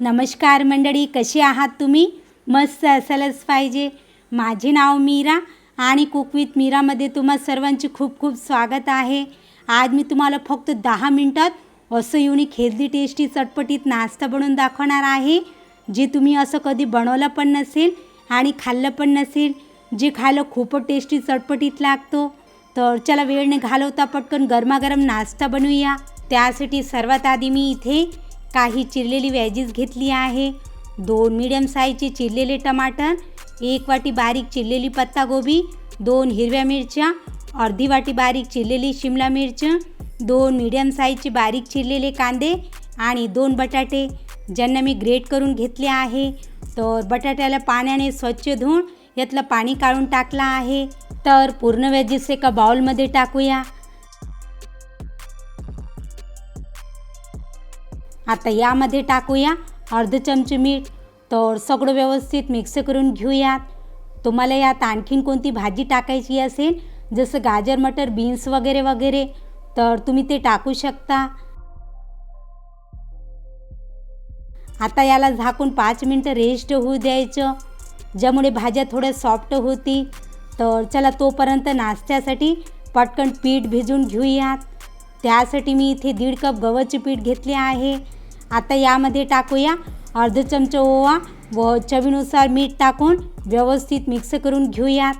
नमस्कार मंडळी कशी आहात तुम्ही? मस्त असायलाच पाहिजे. माझे नाव मीरा आणि कुक विथ मीरामध्ये तुम्हा सर्वांचे खूप खूप स्वागत आहे. आज मी तुम्हाला फक्त दहा मिनटात असं युनिक हेल्दी टेस्टी चटपटीत नाश्ता बनवून दाखवणार आहे जे तुम्ही असं कधी बनवलं पण नसेल आणि खाल्लं पण नसेल जे खायला खूपच टेस्टी चटपटीत लागतो. तर चला वेळ न घालवता पटकन गरमागरम नाश्ता बनवूया. त्यासाठी सर्वात आधी मी इथे काही चिरलेली व्हेजीज घेतली आहे. दोन मिडियम साईजचे चिरलेले टमाटर एक वाटी बारीक चिरलेली पत्तागोबी दोन हिरव्या मिरच्या अर्धी वाटी बारीक चिरलेली शिमला मिरच दोन मिडियम साईजचे बारीक चिरलेले कांदे आणि दोन बटाटे. ज्यांना मी ग्रेट करून घेतले आहे. तर बटाट्याला पाण्याने स्वच्छ धुवून यातलं पाणी काढून टाकलं आहे. तर पूर्ण व्हेजीस एका बाउलमध्ये टाकूया. आता यामध्ये टाकूया अर्ध चमचे मीठ. तर सगळं व्यवस्थित मिक्स करून घेऊयात. तुम्हाला यात आणखीन कोणती भाजी टाकायची असेल जसं गाजर मटर बीन्स वगैरे वगैरे तर तुम्ही ते टाकू शकता. आता याला झाकून पाच मिनटं रेस्ट होऊ द्यायचं. ज्यामुळे भाज्या थोड्या सॉफ्ट होती तर चला तोपर्यंत नाश्त्यासाठी पटकन पीठ भिजून घेऊयात. त्यासाठी मी इथे दीड कप गव्हाचे पीठ घेतले आहे. आता यामध्ये टाकूया अर्ध चमचा ओवा व चवीनुसार मीठ टाकून व्यवस्थित मिक्स करून घेऊयात.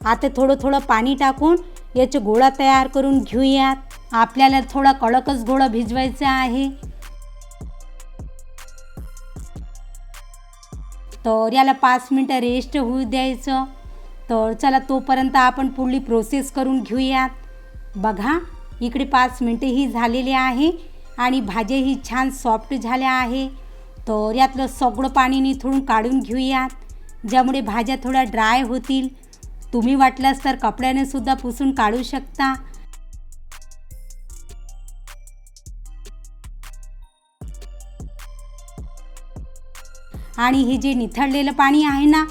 आता थोडं थोडं पाणी टाकून याचे गोळा तयार करून घेऊयात. आपल्याला थोडा कडकच गोळा भिजवायचा आहे. तर याला पाच मिनटं रेस्ट होऊ द्यायचं. तर चला तोपर्यंत आपण पुढली प्रोसेस करून घेऊयात. बघा इकडे पाच मिनटं ही झालेली आहे आणि भाज्याही छान सॉफ्ट झाल्या आहे. तर यातलं सगळं पाणी निथळून काढून घेऊयात. ज्यामुळे भाज्या थोड्या ड्राय होतील. तुम्ही वाटल्यास तर कपड्याने सुद्धा पुसून काढू शकता. आणि हे जे निथळलेलं पाणी आहे ना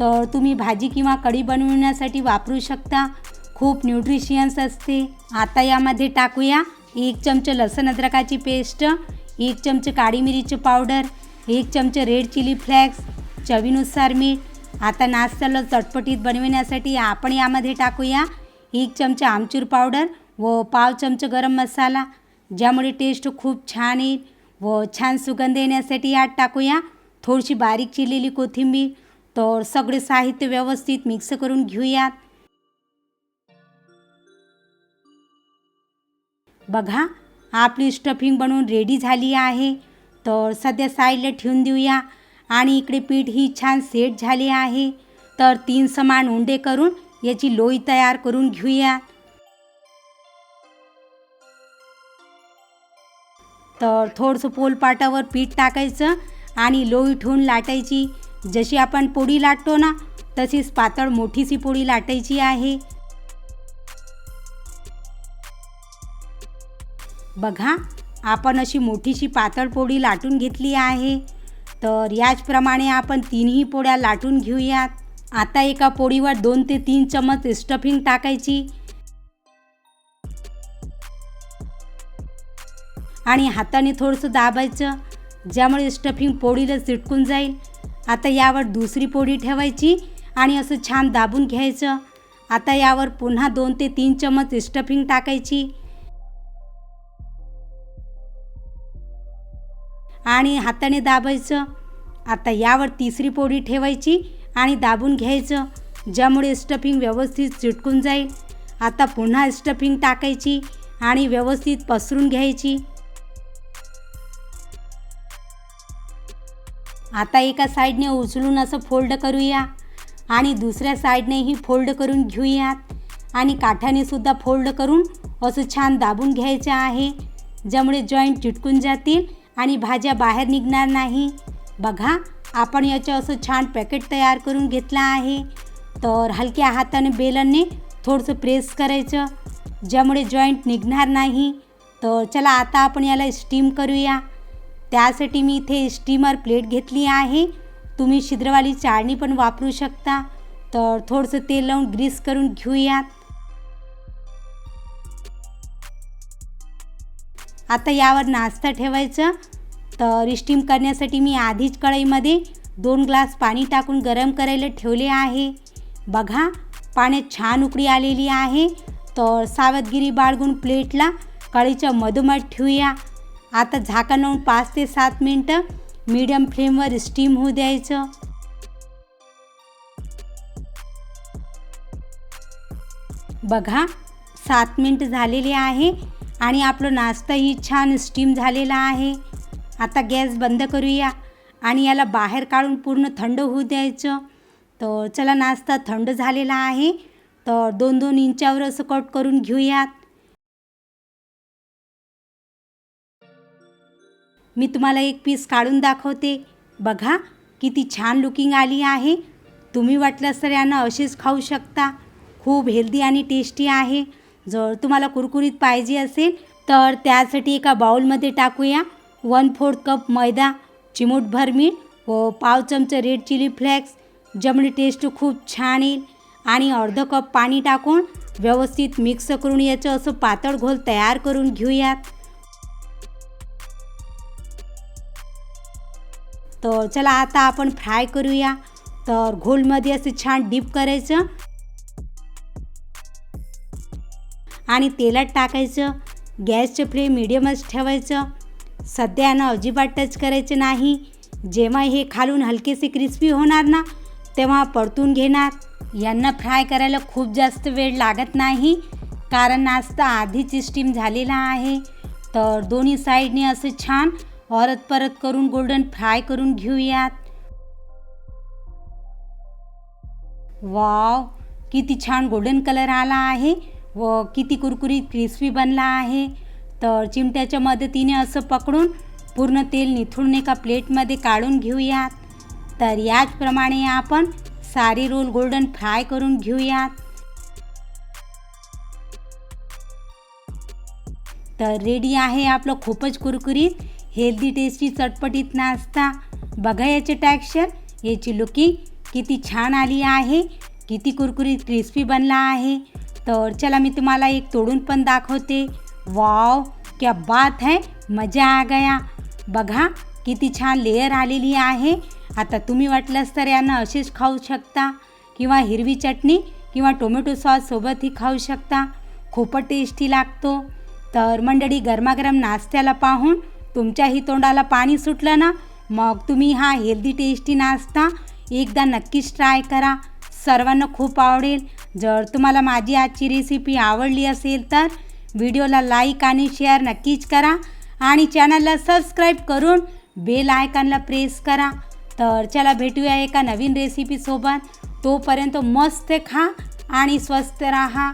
तर तुम्ही भाजी किंवा कढी बनवण्यासाठी वापरू शकता. खूप न्यूट्रिशियन्स असते. आता यामध्ये टाकूया एक चमचे लसण अद्रकाची पेस्ट एक चमचे काळी मिरीची पावडर एक चमचे रेड चिली फ्लेक्स चवीनुसार मीठ. आता नाश्त्याला चटपटीत बनविण्यासाठी आपण यामध्ये टाकूया एक चमचा आमचूर पावडर व पाव चमचे गरम मसाला. ज्यामुळे टेस्ट खूप छान येईल व छान सुगंध येण्यासाठी यात टाकूया थोडीशी बारीक चिरलेली कोथिंबीर. तर सगळे साहित्य व्यवस्थित मिक्स करून घेऊयात. बघा आपली स्टफिंग बनवून रेडी झाली आहे. तर सध्या साईडला ठेवून देऊया. आणि इकडे पीठ ही छान सेट झाली आहे. तर तीन समान उंडे करून याची लोई तयार करून घेऊया. तर थोडंसं पोलपाटावर पीठ टाकायचं आणि लोई ठेवून लाटायची. जशी आपण पोळी लाटतो ना तशीच पातळ मोठीशी पोळी लाटायची आहे. बघा आपण अशी मोठीशी पातळ पोळी लाटून घेतली आहे. तर याचप्रमाणे आपण तीनही पोळ्या लाटून घेऊयात. आता एका पोळीवर दोन ते तीन चमच स्टफिंग टाकायची. आणि हाताने थोडंसं दाबायचं ज्यामुळे स्टफिंग पोळीला चिटकून जाईल. आता यावर दुसरी पोळी ठेवायची आणि असं छान दाबून घ्यायचं. आता यावर पुन्हा दोन ते तीन चमच स्टफिंग टाकायची. आणि हाताने दाबायचं. आता यावर तिसरी पोळी ठेवायची आणि दाबून घ्यायचं. ज्यामुळे स्टफिंग व्यवस्थित चिटकून जाईल. आता पुन्हा स्टफिंग टाकायची आणि व्यवस्थित पसरून घ्यायची. आता एका साईडने उचलून असं फोल्ड करूया आणि दुसऱ्या साईडनेही फोल्ड करून घेऊयात. आणि काठाने सुद्धा फोल्ड करून असं छान दाबून घ्यायचं आहे. ज्यामुळे जॉईंट चिटकून जातील. आणि भाज्या बाहेर निघणार नाही. बघा आपण याचं असं छान पॅकेट तयार करून घेतलं आहे. तर हलक्या हाताने बेलनने थोडंसं प्रेस करायचं. ज्यामुळे जॉईंट निघणार नाही. तर चला आता आपण याला स्टीम करूया. त्यासाठी मी इथे स्टीमर प्लेट घेतली आहे. तुम्ही छिद्रवाली चाळणी पण वापरू शकता. तर थोडंसं तेल लावून ग्रीस करून घेऊयात. आता यावर नाश्ता ठेवायचं. तर स्टीम करण्यासाठी मी आधीच कढईमध्ये दोन ग्लास पाणी टाकून गरम करायला ठेवले आहे. बघा पाण्यात छान उकळी आलेली आहे. तर सावधगिरी बाळगून प्लेटला कढईच्या मधोमध ठेवूया. आता झाकण लावून पाच ते सात मिनटं मीडियम फ्लेमवर स्टीम होऊ द्यायचं. बघा सात मिनटं झालेली आहे. आणि आपलं नाश्ताही छान स्टीम झालेला आहे. आता गॅस बंद करूया आणि याला बाहेर काढून पूर्ण थंड होऊ द्यायचं. तर चला नाश्ता थंड झालेला आहे. तर दोन दोन इंचावर असं कट करून घेऊयात. मी तुम्हाला एक पीस काढून दाखवते. बघा किती छान लुकिंग आली आहे. तुम्ही वाटल्यास तर यांना असेच खाऊ शकता. खूप हेल्दी आणि टेस्टी आहे. जर तुम्हाला कुरकुरीत पाहिजे असेल तर त्यासाठी एका बाउलमध्ये टाकूया. वन फोर्थ कप मैदा चिमूटभर मीठ व पाव चमचा रेड चिली फ्लेक्स जमणी टेस्ट खूप छान येईल. आणि अर्ध कप पाणी टाकून व्यवस्थित मिक्स करून याचं असं पातळ घोल तयार करून घेऊयात. तर चला आता आपण फ्राय करूया. तर घोलमध्ये असं छान डीप करायचं. आणि तेलात टाकायचं. गॅसचं फ्लेम मिडियमच ठेवायचं. सध्या यानं अजिबात टच करायचं नाही. जेव्हा हे खालून हलकेसे क्रिस्पी होणार ना तेव्हा परतून घेणार. यांना फ्राय करायला खूप जास्त वेळ लागत नाही. कारण नाश्ता आधीच स्टीम झालेला आहे. तर दोन्ही साईडने असं छान परत परत करून गोल्डन फ्राय करून घेऊयात. वाव किती छान गोल्डन कलर आला आहे. व किती कुरकुरीत क्रिस्पी बनला आहे. तर चिमट्याच्या मदतीने असं पकडून पूर्ण तेल निथळून एका प्लेटमध्ये काढून घेऊयात. तर याचप्रमाणे आपण सारी रोल गोल्डन फ्राय करून घेऊयात. तर रेडी आहे आपलं खूपच कुरकुरीत हेल्दी टेस्टी चटपटीत नाश्ता. बघा याचे टॅक्स्चर याची लुकिंग किती छान आली आहे किती कुरकुरीत क्रिस्पी बनला आहे. तर चला मी तुम्हाला एक तोडून पण दाखवते. वाव क्या बात है. मजा आ गया. बघा किती छान लेअर आलेली आहे. आता तुम्ही वाटलंच तर यांना असेच खाऊ शकता. किंवा हिरवी चटणी किंवा टोमॅटो सॉससोबतही खाऊ शकता. खूपच टेस्टी लागतो. तर मंडळी गरमागरम नाश्त्याला पाहून तुमच्याही तोंडाला पाणी सुटलं ना? मग तुम्ही हा हेल्दी टेस्टी नाश्ता एकदा नक्कीच ट्राय करा. सर्वांना खूप आवडेल. जर तुम्हाला माझी आजची रेसिपी आवडली असेल तर व्हिडिओला लाईक आणि शेअर नक्कीच करा आणि चॅनलला सबस्क्राईब करून बेल आयकॉनला प्रेस करा. तर चला भेटूया एका नवीन रेसिपीसोबत तोपर्यंत मस्त खा आणि स्वस्त राहा.